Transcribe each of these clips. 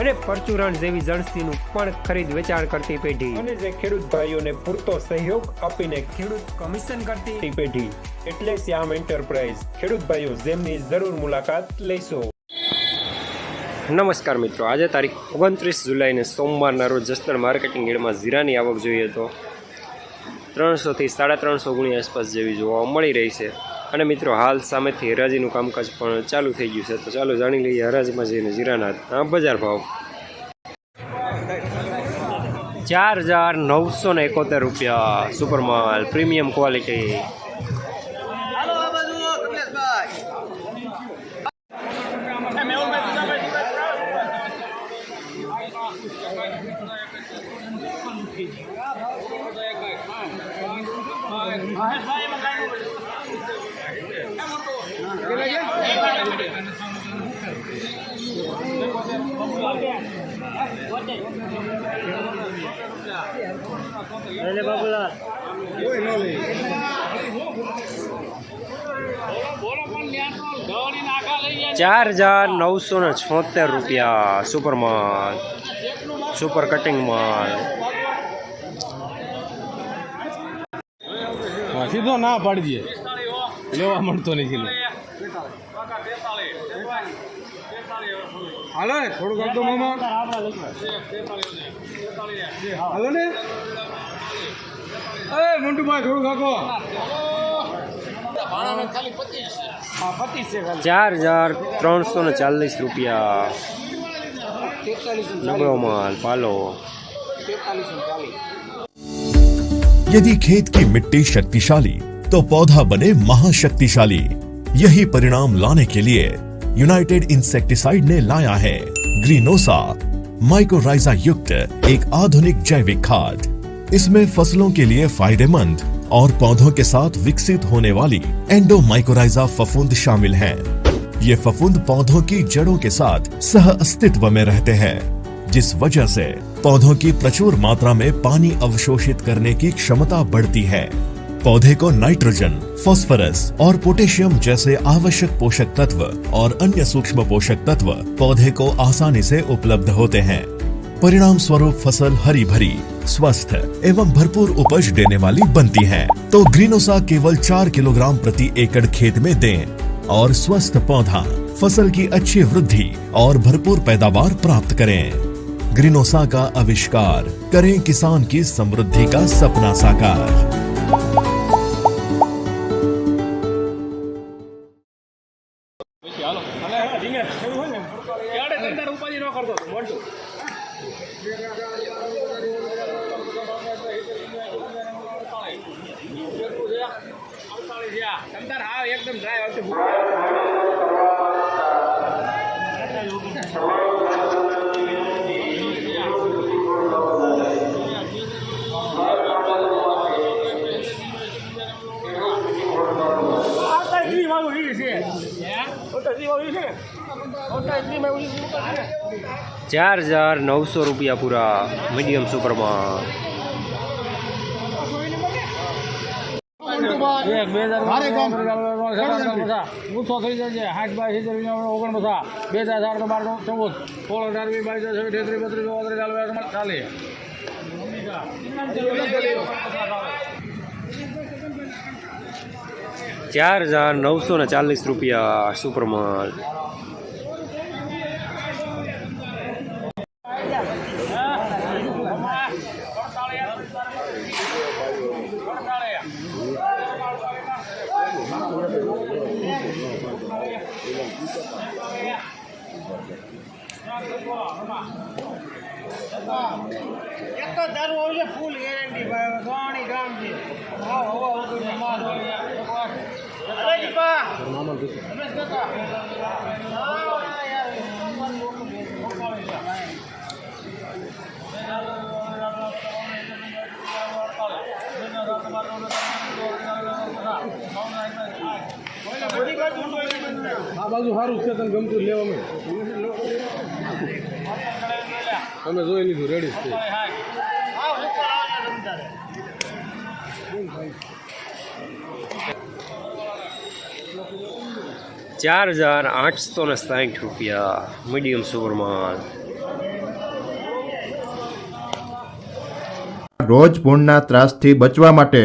અને પરચુરણ જેવી જણસીનું પણ ખરીદ વેચાણ કરતી પેઢી અને જે ખેડૂત ભાઈઓને પૂરતો સહયોગ આપીને ખેડૂત કમિશન કરતી પેઢી એટલે શ્યામ એન્ટરપ્રાઇઝ ખેડૂત ભાઈઓ જેમની જરૂર મુલાકાત લેશો નમસ્કાર મિત્રો આજે તારીખ ઓગણત્રીસ જુલાઈને સોમવારના રોજ જસદણ માર્કેટિંગ એડમાં જીરાની આવક જોઈએ તો ત્રણસોથી સાડા ત્રણસો ગુણી આસપાસ જેવી જોવા મળી રહી છે અને મિત્રો હાલ સામેથી હરાજીનું કામકાજ પણ ચાલુ થઈ ગયું છે તો ચાલો જાણી લઈએ હરાજીમાં જેને જીરાના તાં બજાર ભાવ 4971 રૂપિયા સુપર માર્કેટ પ્રીમિયમ ક્વોલિટી હાલો આ બાજુ કપલેશભાઈ મે હું મેજીન મેજીન આના હું છે કાંઈ તો આ બેસું હું કણું નીકળી જાય ભાવ તો દયા કર હા હા ભાઈ ભાઈ મને કાઈ अरे बाबूलाल कोई नो ले ચાર હજાર નવસો ને છોતેર રૂપિયા સુપર માલ સુપર કટિંગ માલ સીધો ના પાડી દે લેવા મળતો નહીં हलो थोड़ कर दो मामा हलो ने ए मुंडू भाई थोड़ काको चार हजार त्रो चालीस रुपया यदि खेत की मिट्टी शक्तिशाली तो पौधा बने महाशक्तिशाली यही परिणाम लाने के लिए यूनाइटेड इंसेक्टिसाइड ने लाया है ग्रीनोसा माइक्रोराइजा युक्त एक आधुनिक जैविक खाद इसमें फसलों के लिए फायदेमंद और पौधों के साथ विकसित होने वाली एंडो माइक्रोराइजा फफूंद शामिल है ये फफूंद पौधों की जड़ों के साथ सह अस्तित्व में रहते हैं जिस वजह से पौधों की प्रचुर मात्रा में पानी अवशोषित करने की क्षमता बढ़ती है पौधे को नाइट्रोजन फास्फोरस और पोटेशियम जैसे आवश्यक पोषक तत्व और अन्य सूक्ष्म पोषक तत्व पौधे को आसानी से उपलब्ध होते हैं परिणाम स्वरूप फसल हरी भरी स्वस्थ एवं भरपूर उपज देने वाली बनती है तो ग्रीनोसा केवल चार किलोग्राम प्रति एकड़ खेत में दें और स्वस्थ पौधा फसल की अच्छी वृद्धि और भरपूर पैदावार प्राप्त करें ग्रीनोसा का आविष्कार करें किसान की समृद्धि का सपना साकार છે આ તમતાર હા એકદમ ડ્રાય આવશે ચાર હજાર નવસો રૂપિયા પૂરા મીડિયમ સુપરમાં એક બે હજાર ઓછો થઈ જશે સાઠ બાવીસ ઓગણપચાસ બે હજાર ચાર તો બાર ચૌદ સોળ અઢાર વીસ બાવીસ તેત્રીસ બત્રીસ ચોત્રીસ ચાલીસ ચાલીસ ચાર હજાર નવસો ને ચાલીસ રૂપિયા સુપરમાલ એક તો દારૂ છે ફૂલ ગેરંટી ભાઈ સોણી ગામ છે હા હવા ઉગી સમાજ હોય અરે બાજુ સારું છે તને ગમતું લેવા અમે અમે જોઈ લીધું રેડી છે ચાર હજાર આઠસો ને સાઠ રૂપિયા મીડિયમ સુપરમાં રોજ પૂર્ણના ત્રાસથી બચવા માટે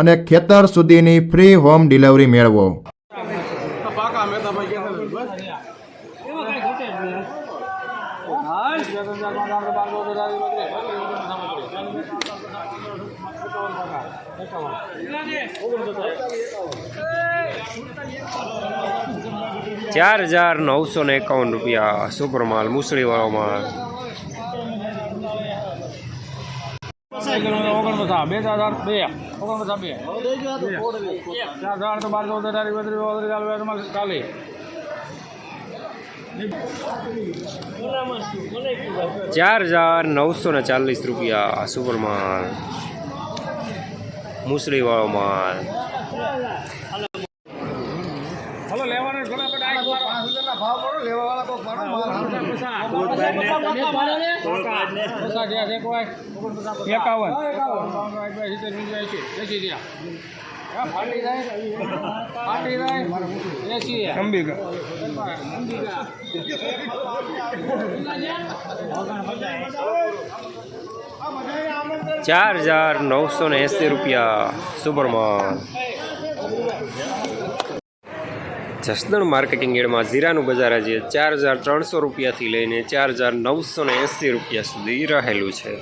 અને ખેતર સુધીની ફ્રી હોમ ડિલિવરી મેળવો ચાર હજાર નવસો ને એકાવન રૂપિયા સુપર માલ મુસળીવાળો માલ બે હજાર બે ಒಬ್ಬೊಬ್ಬರು ಸಭೆ ಸಾವಿರದ ಬಾರದ ಹೋದ ಇವತ್ತು ಹೋದ್ರೆ ನಲವತ್ತು ಮಾಡಿ ಖಾಲಿ ચાર હજાર નવસો ને ચાલીસ રૂપિયા સુપર માલ મુસળીવાળો માલ હલો લેવાનો चार हजार नौ सौ ऐसी रुपया सुपरमान જસદણ માર્કેટિંગ એડમાં જીરાનું બજાર આજે ચાર હજાર ત્રણસો રૂપિયાથી લઈને ચાર હજાર નવસો ને એંસી રૂપિયા સુધી રહેલું છે